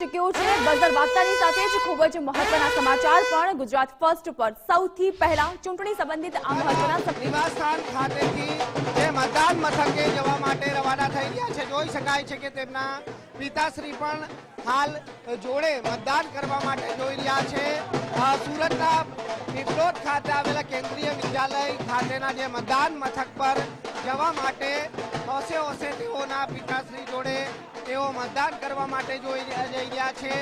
ચૂક્યું છે? બઝર વાર્તાની સાથે જ ખૂબ જ મહત્વના સમાચાર પણ ગુજરાત ફર્સ્ટ પર સૌથી પહેલા ચૂંટણી સંબંધિત આ મહત્વના નિવાસસ્થાન ખાતેથી તે મતદાન મથકે જવા માટે રવાના થઈ ગયા છે, જોઈ શકાય છે કે તેમના પિતાશ્રી પણ હાલ જોડે મતદાન કરવા માટે જોઈ રહ્યા છે. સુરતના પીપલોદ ખાતે આવેલા કેન્દ્રીય વિદ્યાલય ખાતેના જે મતદાન મથક પર જવા માટે હોશે હોશે તેઓના પિતાશ્રી જોડે તેઓ મતદાન કરવા માટે જોઈ જઈ રહ્યા છે.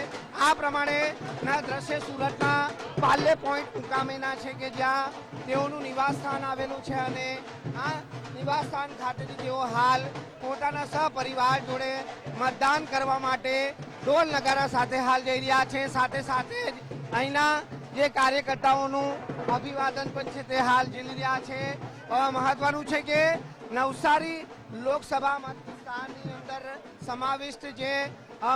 આ પ્રમાણે ના દ્રશ્ય સુરતના પાલ્લે પોઈન્ટ મુકામેના છે કે જ્યાં તેઓનું નિવાસસ્થાન આવેલું છે અને આ નિવાસસ્થાન ખાતેથી તેઓ હાલ પોતાના સહપરિવાર જોડે મતદાન કરવા માટે ઢોલ નગારા સાથે હાલ જઈ રહ્યા છે. સાથે સાથે જ અહીંના જે કાર્યકર્તાઓનું અભિવાદન પણ છે તે હાલ ઝીલી રહ્યા છે. મહત્વનું છે કે નવસારી લોકસભા વિસ્તારની અંદર સમાવિષ્ટ જે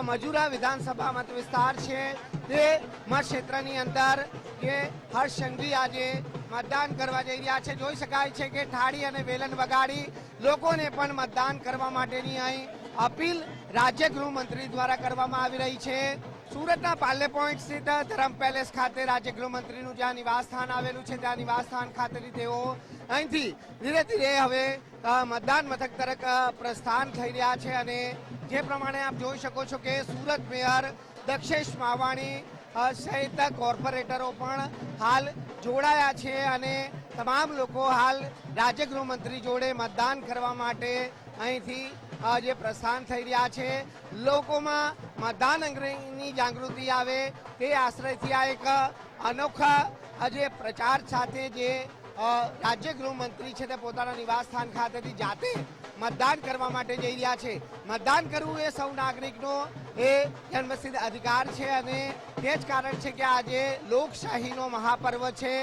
મજુરા વિધાનસભા મત વિસ્તાર છે, તે મત ક્ષેત્રની અંદર જે હર્ષ સંઘવી આજે મતદાન કરવા જઈ રહ્યા છે. જોઈ શકાય છે કે થાળી અને વેલણ વગાડી લોકોને પણ મતદાન કરવા માટેની અહીં અપીલ રાજ્ય ગૃહમંત્રી દ્વારા કરવામાં આવી રહી છે. સુરતના પાર્લે પોઈન્ટ સ્થિત ધરમ પેલેસ ખાતે રાજ્ય ગૃહમંત્રીનું જ્યાં નિવાસસ્થાન આવેલું છે, ત્યાં નિવાસસ્થાન ખાતેથી તેઓ અહીંથી ધીરે ધીરે હવે મતદાન મથક તરફ પ્રસ્થાન થઈ રહ્યા છે અને જે પ્રમાણે આપ જોઈ શકો છો કે સુરત મેયર દક્ષેશ માવાણી સહિત કોર્પોરેટરો પણ હાલ જોડાયા છે અને તમામ લોકો હાલ રાજ્ય ગૃહમંત્રી જોડે મતદાન કરવા માટે અહીંથી આજે પ્રસ્થાન થઈ રહ્યા છે, લોકોમાં મતદાન અંગેની જાગૃતિ આવે તે આશ્રયથી આ એક અનોખા આજે પ્રચાર સાથે જે રાજ્ય ગૃહમંત્રી છે તે પોતાના નિવાસસ્થાન ખાતેથી જાતે મતદાન કરવા માટે જઈ રહ્યા છે. મતદાન કરવું એ સૌ નાગરિકનો એ જન્મસિદ્ધ અધિકાર છે અને તે જ કારણ છે કે આજે લોકશાહીનો મહાપર્વ છે,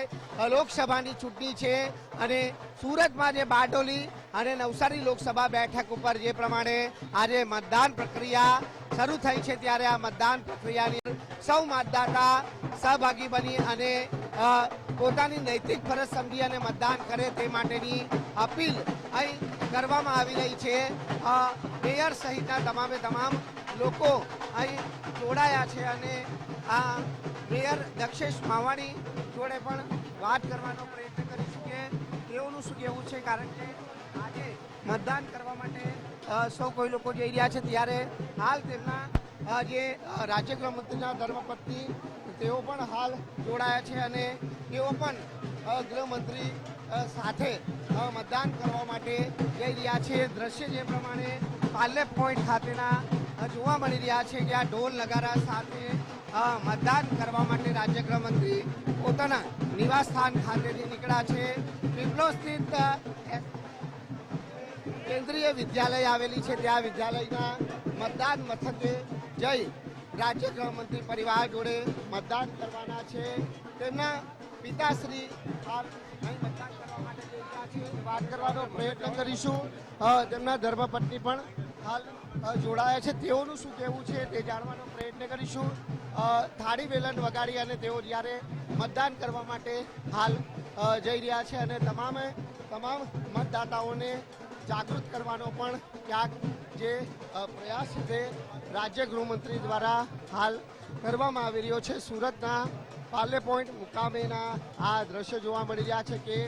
લોકસભાની ચૂંટણી છે અને સુરતમાં જે બારડોલી અને નવસારી લોકસભા બેઠક ઉપર જે પ્રમાણે આજે મતદાન પ્રક્રિયા શરૂ થઈ છે ત્યારે આ મતદાન પ્રક્રિયાની સૌ મતદાતા સહભાગી બની અને પોતાની નૈતિક ફરજ સમજી અને મતદાન કરે તે માટેની અપીલ અહીં કરવામાં આવી રહી છે. મેયર સહિતના તમામે તમામ લોકો અહીં જોડાયા છે અને આ મેયર દક્ષેશ માવાણી જોડે પણ વાત કરવાનો પ્રયત્ન કરીશું કે તેઓનું શું કહેવું છે, કારણ કે આજે મતદાન કરવા માટે સૌ કોઈ લોકો જઈ રહ્યા છે. ત્યારે હાલ તેમના જે રાજ્ય ગૃહમંત્રીના ધર્મપત્ની તેઓ પણ હાલ જોડાયા છે અને તેઓ પણ ગૃહમંત્રી સાથે મતદાન કરવા માટે જઈ રહ્યા છે. દ્રશ્ય જે પ્રમાણે પાર્લે પોઈન્ટ ખાતેના જોવા મળી રહ્યા છે કે આ ઢોલ નગારા સાથે મતદાન કરવા માટે રાજ્ય ગૃહમંત્રી પોતાના નિવાસસ્થાન ખાતેથી નીકળ્યા છે. પીપલો સ્થિત કેન્દ્રીય વિદ્યાલય આવેલી છે. ત્યાં વિદ્યાલયના મતદાન મથકે જઈ રાજ્ય ગૃહમંત્રી પરિવાર જોડે મતદાન કરવાના છે. તેમના પિતાશ્રી અહીં મતદાન કરવા માટે વાત કરવાનો પ્રયત્ન કરીશું. તેમના ધર્મપત્ની પણ હાલ જોડાયા છે. તેઓનું શું કહેવું છે તે જાણવાનો પ્રયત્ન કરીશું. થાળી વેલણ વગાડી અને તેઓ જ્યારે મતદાન કરવા માટે હાલ જઈ રહ્યા છે અને તમામે તમામ મતદાતાઓને જાગૃત કરવાનો પણ ક્યાંક જે પ્રયાસ છે રાજ્ય ગૃહમંત્રી દ્વારા હાલ કરવામાં આવી રહ્યો છે. સુરતના પાર્લે પોઈન્ટ મુકામેના આ દ્રશ્યો જોવા મળી રહ્યા છે કે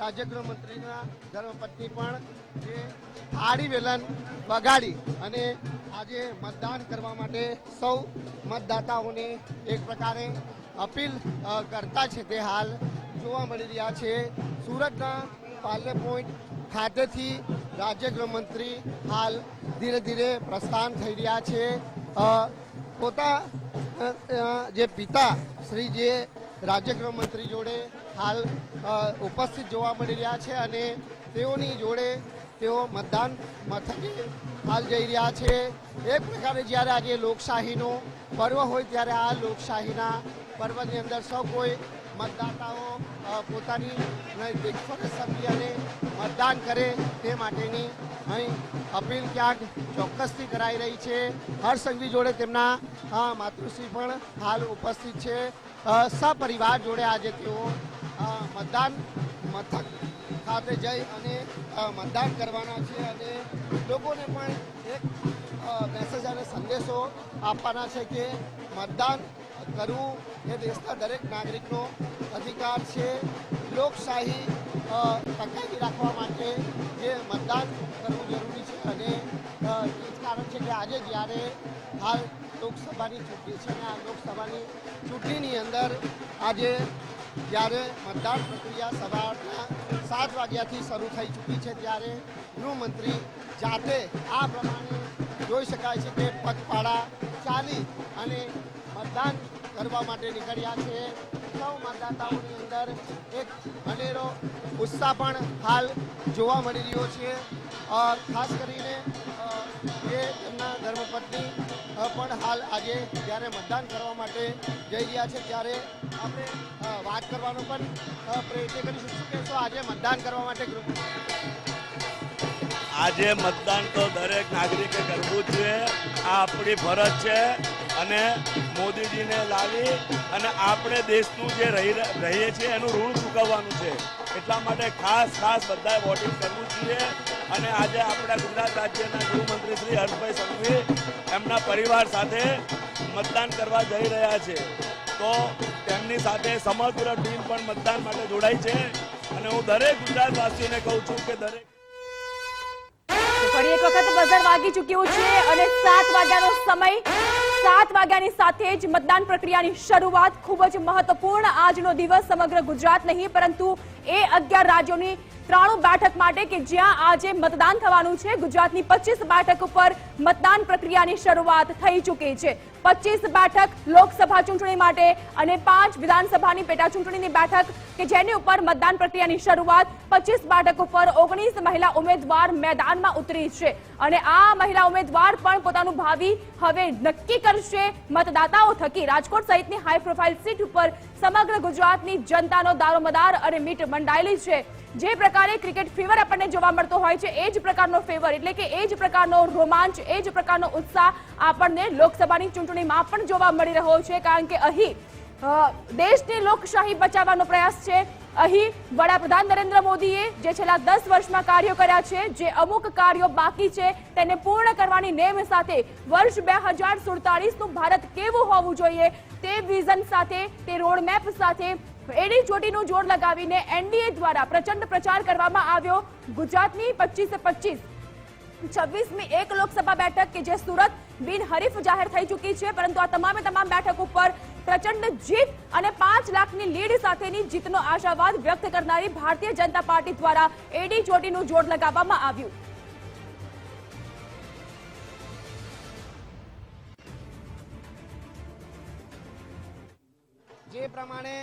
રાજ્ય ગૃહમંત્રીના ધર્મપત્ની પણ જે થાળી વેલણ બગાડી અને આજે મતદાન કરવા માટે સૌ મતદાતાઓને એક પ્રકારે અપીલ કરતા છે તે હાલ જોવા મળી રહ્યા છે. સુરતના પાર્લે પોઈન્ટ ખાતેથી રાજ્ય ગૃહમંત્રી હાલ ધીરે ધીરે પ્રસ્થાન થઈ રહ્યા છે. પોતા જે પિતા શ્રી જે રાજ્ય ગૃહમંત્રી જોડે હાલ ઉપસ્થિત જોવા મળી રહ્યા છે અને તેઓની જોડે તેઓ મતદાન મથકે હાલ જઈ રહ્યા છે. એક પ્રકારે જ્યારે આજે લોકશાહીનો પર્વ હોય ત્યારે આ લોકશાહીના પર્વની અંદર સૌ કોઈ મતદાતાઓ પોતાની સમજી અને મતદાન કરે તે માટેની અહીં અપીલ ક્યાંક ચોક્કસથી કરાઈ રહી છે. હર સંઘવી જોડે તેમના માતૃશ્રી પણ હાલ ઉપસ્થિત છે. સપરિવાર જોડે આજે તેઓ મતદાન મથક ખાતે જઈ અને મતદાન કરવાના છે અને લોકોને પણ એક મેસેજ અને સંદેશો આપવાના છે કે મતદાન કરવું એ દેશના દરેક નાગરિકનો અધિકાર છે. લોકશાહી ટકાવી રાખવા માટે જે મતદાન કરવું જરૂરી છે અને એ જ કારણ છે કે આજે જ્યારે હાલ લોકસભાની ચૂંટણી છે અને આ લોકસભાની ચૂંટણીની અંદર આજે જ્યારે મતદાન પ્રક્રિયા સવારના સાત વાગ્યાથી શરૂ થઈ ચૂકી છે ત્યારે ગૃહમંત્રી જાતે આ પ્રમાણે જોઈ શકાય છે કે પગપાળા ચાલી અને મતદાન કરવા માટે નીકળ્યા છે. સૌ મતદાતાઓની અંદર એક અનેરો ઉત્સાહ પણ હાલ જોવા મળી રહ્યો છે. ખાસ કરીને જે તેમના ધર્મપત્ની પણ હાલ આજે જ્યારે મતદાન કરવા માટે જઈ રહ્યા છે, ત્યારે આપણે વાત કરવાનો પણ પ્રયત્ન કરીશું. શું કહેશો? આજે મતદાન કરવા માટે ગૃહ આજે મતદાન તો દરેક નાગરિકે કરવું જોઈએ. આ આપણી ફરજ છે. અને મોદીજીને લાવી અને આપણે દેશનું જે રહી રહીએ છીએ એનું ઋણ ચૂકવવાનું છે. એટલા માટે ખાસ ખાસ બધાએ વોટિંગ કરવું જોઈએ. અને આજે આપણા ગુજરાત રાજ્યના ગૃહમંત્રી શ્રી હર્ષભાઈ સંઘવી એમના પરિવાર સાથે મતદાન કરવા જઈ રહ્યા છે. તો તેમની સાથે સમગ્ર ટીમ પણ મતદાન માટે જોડાઈ છે. અને હું દરેક ગુજરાતવાસીઓને કહું છું કે દરેક ફરી એક વખત બજાર વાગી ચૂક્યું છે અને સાત વાગ્યાનો સમય સાત વાગ્યાની સાથે જ મતદાન પ્રક્રિયાની શરૂઆત ખૂબ જ મહત્વપૂર્ણ આજનો દિવસ સમગ્ર ગુજરાત નહીં, પરંતુ એ અગિયાર રાજ્યોની ત્રાણું બેઠક માટે કે જ્યાં આજે મતદાન થવાનું છે. ગુજરાતની પચીસ બેઠક ઉપર મતદાન પ્રક્રિયાની શરૂઆત થઈ ચૂકી છે. પચીસ બેઠક લોકસભા ચૂંટણી માટે અને પાંચ વિધાનસભાની પેટા ચૂંટણીની બેઠક કે જેની ઉપર મતદાન પ્રક્રિયાની શરૂઆત પચીસ બેઠક ઉપર ઓગણીસ મહિલા ઉમેદવાર મેદાનમાં ઉતરી છે. અને આ મહિલા ઉમેદવાર પણ પોતાનું ભાવિ હવે નક્કી કરશે મતદાતાઓ થકી. રાજકોટ સહિતની હાઈ પ્રોફાઇલ સીટ ઉપર સમગ્ર ગુજરાતની જનતાનો દારોમદાર અને મીટ મંડાયેલી છે. જે પ્રકારે ક્રિકેટ ફીવર આપણને જોવા મળતો હોય છે, એ જ પ્રકારનો ફેવર, એટલે કે એ જ પ્રકારનો રોમાંચ, એ જ પ્રકારનો ઉત્સાહ આપણને લોકસભાની ચૂંટણીમાં પણ જોવા મળી રહ્યો છે, કારણ કે અહીં દેશની લોકશાહી બચાવવાનો પ્રયાસ છે. અહીં વડાપ્રધાન નરેન્દ્ર મોદીએ જે છેલ્લા દસ વર્ષમાં કાર્યો કર્યા છે, જે અમુક કાર્યો બાકી છે, તેને પૂર્ણ કરવાની નેમ સાથે વર્ષ બે હજાર સુડતાલીસનું ભારત કેવું હોવું જોઈએ, તે વિઝન સાથે, તે રોડમેપ સાથે એડી ચોટીનું જોડ લગાવીને એનડીએ દ્વારા પ્રચંડ પ્રચાર કરવામાં આવ્યો. ગુજરાતની પચીસ પચીસ. છવ્વીસમી એક લોકસભા બેઠક કે જે સુરત બિનહરીફ જાહેર થઈ ચૂકી છે, પરંતુ આ તમામે તમામ બેઠક ઉપર પ્રચંડ જીત અને પાંચ લાખની લીડ સાથેની જીતનો આશાવાદ વ્યક્ત કરનારી ભારતીય જનતા પાર્ટી દ્વારા એડી ચોટીનું જોડ લગાવવામાં આવ્યું. જે પ્રમાણે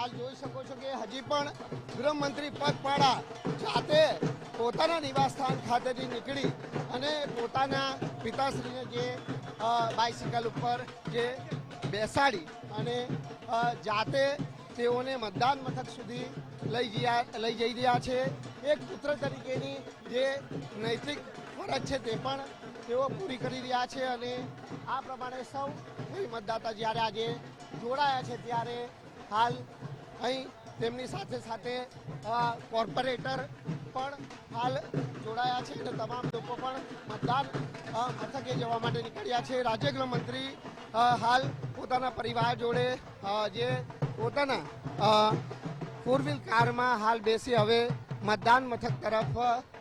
હાલ જોઈ શકો છો કે હજી પણ ગૃહમંત્રી પગપાળા જાતે પોતાના નિવાસસ્થાન ખાતેથી નીકળી અને પોતાના પિતાશ્રીને જે બાઇસિકલ ઉપર જે બેસાડી અને જાતે તેઓને મતદાન મથક સુધી લઈ ગયા, લઈ જઈ રહ્યા છે. એક પુત્ર તરીકેની જે નૈતિક ફરજ છે તે પણ તેઓ પૂરી કરી રહ્યા છે અને આ પ્રમાણે સૌ મતદાતા જ્યારે આજે જોડાયા છે ત્યારે હાલ અહીં તેમની સાથે સાથે કોર્પોરેટર પણ હાલ જોડાયા છે અને તમામ લોકો પણ મતદાન મથકે જવા માટે નીકળ્યા છે. રાજ્ય ગૃહમંત્રી હાલ પોતાના પરિવાર જોડે જે પોતાના ફોર વ્હીલ કારમાં હાલ બેસી હવે મતદાન મથક તરફ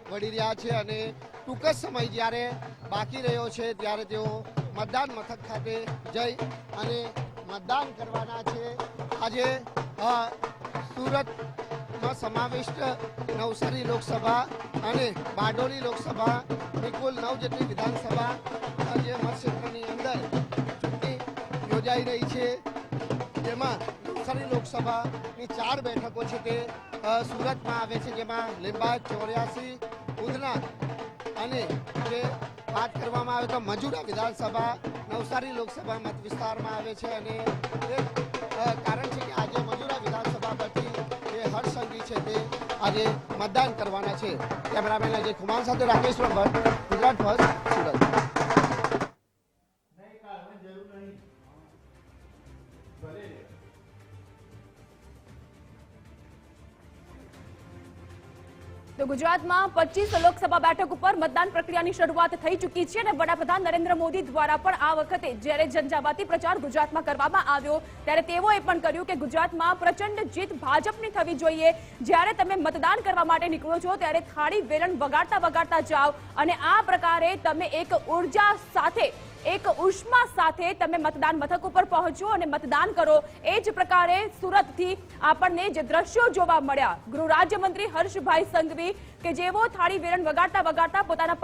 વળી રહ્યા છે અને ટૂંક જ સમય જ્યારે બાકી રહ્યો છે ત્યારે તેઓ મતદાન મથક ખાતે જઈ અને મતદાન કરવાના છે. આજે સુરતમાં સમાવિષ્ટ નવસારી લોકસભા અને બારડોલી લોકસભા કુલ નવ જેટલી વિધાનસભા જે મતક્ષેત્રની અંદર ચૂંટણી યોજાઈ રહી છે. જેમાં નવસારી લોકસભાની ચાર બેઠકો છે તે સુરતમાં આવે છે. જેમાં લીંબા ચોર્યાસી, ઉધના અને જે વાત કરવામાં આવે તો મજુરા વિધાનસભા, નવસારી લોકસભા મત વિસ્તારમાં આવે છે અને કારણ છે કે આજે મજુરા વિધાનસભા પરથી જે હર્ષ છે તે આજે મતદાન કરવાના છે. કેમેરામેન અજય કુમાર સાથે રાકેશ ભટ્ટ ગુજરાત ફર્સ્ટ, સુરત. તો ગુજરાતમાં પચીસ લોકસભા બેઠક ઉપર મતદાન પ્રક્રિયાની શરૂઆત થઈ ચૂકી છે અને વડાપ્રધાન નરેન્દ્ર મોદી દ્વારા પણ આ વખતે જ્યારે ઝંઝાવાતી પ્રચાર ગુજરાતમાં કરવામાં આવ્યો, ત્યારે તેઓએ પણ કર્યું કે ગુજરાતમાં પ્રચંડ જીત ભાજપની થવી જોઈએ. જ્યારે તમે મતદાન કરવા માટે નીકળો છો, ત્યારે થાળી વેલણ વગાડતા વગાડતા જાઓ અને આ પ્રકારે તમે એક ઊર્જા સાથે એક ઉષ્મા સાથે તમે મતદાન મથક ઉપર પહોંચો અને મતદાન કરો. એ જ પ્રકારે સુરતથી આપણને જે દ્રશ્યો જોવા મળ્યા, ગૃહ રાજ્યમંત્રી હર્ષભાઈ સંઘવી કે જેઓ થાળી વેરણ વગાડતા વગાડતા પોતાના